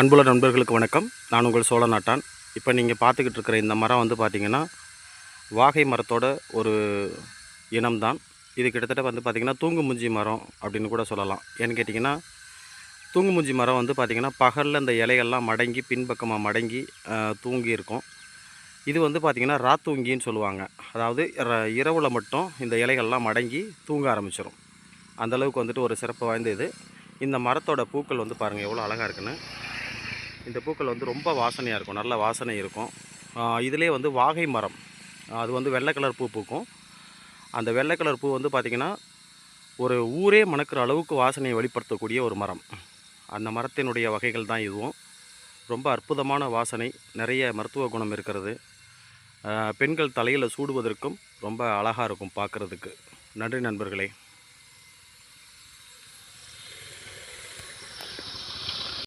அன்புள்ள நண்பர்களுக்கு வணக்கம். நான் உங்கள் சோழ நாட்டான் இப்போ நீங்கள் பார்த்துக்கிட்டு இருக்கிற இந்த மரம் வந்து பார்த்திங்கன்னா வாகை மரத்தோட ஒரு இனம்தான். இது கிட்டத்தட்ட வந்து பார்த்திங்கன்னா தூங்குமுஞ்சி மரம் அப்படின்னு கூட சொல்லலாம். ஏன்னு கேட்டிங்கன்னா தூங்குமுஞ்சி மரம் வந்து பார்த்திங்கன்னா பகலில் இந்த இலைகள்லாம் மடங்கி பின்பக்கமாக மடங்கி தூங்கி இருக்கும். இது வந்து பார்த்திங்கன்னா ராத்தூங்கின்னு சொல்லுவாங்க. அதாவது ர- மட்டும் இந்த இலைகள்லாம் மடங்கி தூங்க ஆரம்பிச்சிடும் அந்தளவுக்கு வந்துட்டு ஒரு சிறப்பு வாய்ந்த இது இந்த மரத்தோட பூக்கள் வந்து பாருங்கள் எவ்வளோ அழகாக இருக்குன்னு. இந்த பூக்கள் வந்து ரொம்ப வாசனையாக இருக்கும். நல்ல வாசனை இருக்கும். இதிலே வந்து வாகை மரம். அது வந்து வெள்ளை கலர் பூ பூக்கும். அந்த வெள்ளை கலர் பூ வந்து பார்த்திங்கன்னா ஒரு ஊரே மணக்கிற அளவுக்கு வாசனையை வெளிப்படுத்தக்கூடிய ஒரு மரம். அந்த மரத்தினுடைய வகைகள் தான் இதுவும். ரொம்ப அற்புதமான வாசனை நிறைய மருத்துவ குணம் இருக்கிறது. பெண்கள் தலையில் சூடுவதற்கும் ரொம்ப அழகாக இருக்கும் பார்க்குறதுக்கு நன்றி நண்பர்களே.